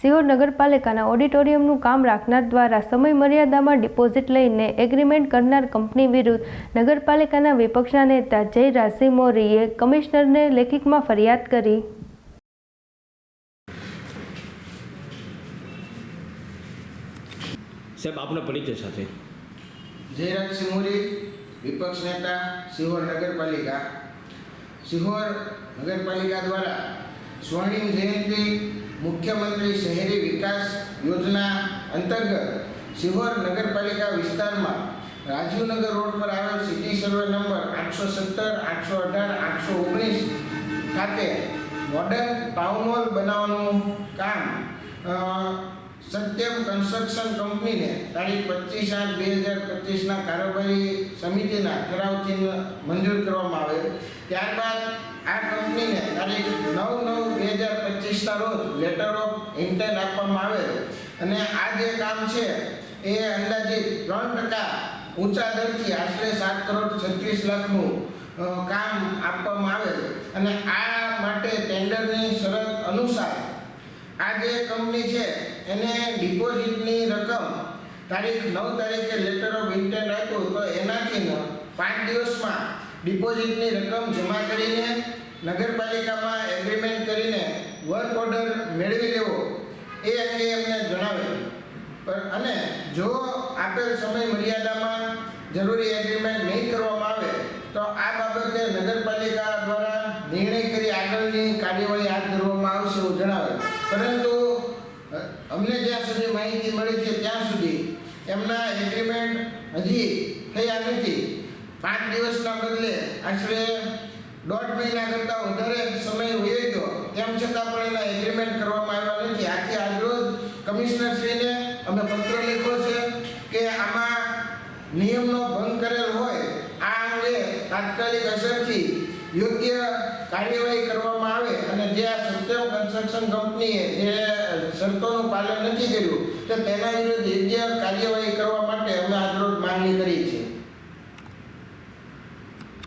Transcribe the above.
સિહોર નગરપાલિકાના ઓડિટોરિયમનું કામ રાખનાર દ્વારા સમય મર્યાદામાં ડિપોઝિટ લઈને એગ્રીમેન્ટ કરનાર કંપની વિરુદ્ધ નગરપાલિકાના વિપક્ષના નેતા જયરાજસિંહ મોરીએ કમિશનરને લેખિતમાં ફરિયાદ કરી. સાહેબ આપનો પરિચય સાથે. જયરાજ મોરી વિપક્ષ નેતા સિહોર નગરપાલિકા. સિહોર નગરપાલિકા દ્વારા સ્વર્ણિમ જયંતિ મુખ્યમંત્રી શહેરી વિકાસ યોજના અંતર્ગત સિહોર નગરપાલિકા વિસ્તારમાં રાજીવનગર રોડ પર આવેલ સિટી સર્વે નંબર આઠસો સત્તર, આઠસો અઢાર, આઠસો ઓગણીસ ખાતે મોડર્ન ટાઉન હોલ બનાવવાનું કામ સત્યમ કન્સ્ટ્રક્શન કંપનીને તારીખ પચીસ આઠ બે હજાર પચીસના કારોબારી સમિતિના ઠરાવથી મંજૂર કરવામાં આવે. ત્યારબાદ આ કંપનીને તારીખ નવ નવ બે હજાર પચીસના રોજ લેટર ઓફ ઇન્ટેન્ટ આપવામાં આવે. અને આ જે કામ છે, એ અંદાજિત ત્રણ ટકા ઊંચા દરથી આશરે સાત કરોડ છત્રીસ લાખનું કામ આપવામાં આવે. અને આ માટે ટેન્ડરની શરત અનુસાર આ જે કંપની છે, એને ડિપોઝિટની રકમ તારીખ નવ તારીખે લેટર ઓફ ઇન્ટેન્ટ આપ્યું તો એનાથી પાંચ દિવસમાં ડિપોઝિટની રકમ જમા કરીને નગરપાલિકામાં એગ્રીમેન્ટ કરીને વર્ક ઓર્ડર મેળવી લેવો, એ અંગે એમને જણાવેલ. અને જો આપેલ સમય મર્યાદામાં જરૂરી એગ્રીમેન્ટ નહીં કરવામાં આવે, તો આ બાબતે નગરપાલિકા દ્વારા નિર્ણય કરી આગળની કાર્યવાહી હાથ ધરવામાં આવશે એવું જણાવેલ. પરંતુ અમને જ્યાં સુધી માહિતી મળી છે ત્યાં સુધી એમના એગ્રીમેન્ટ હજી થયા નથી. પાંચ દિવસના બદલે આશરે દોઢ મહિના કરતાં વધારે સમય હોય ગયો. તેમ છતાં પણ એના એગ્રીમેન્ટ કરવામાં આવ્યા નથી. આથી આજરોજ કમિશનરશ્રીને અમે પત્ર લખ્યો છે કે આમાં નિયમનો ભંગ કરેલ હોય. આ અંગે તાત્કાલિક અસરથી યોગ્ય કાર્યવાહી કરવામાં આવે અને જે આ સત્યમ કન્સ્ટ્રક્શન કંપનીએ જે શરતોનું પાલન નથી કર્યું, તો તેના વિરુદ્ધ યોગ્ય કાર્યવાહી કરવા માટે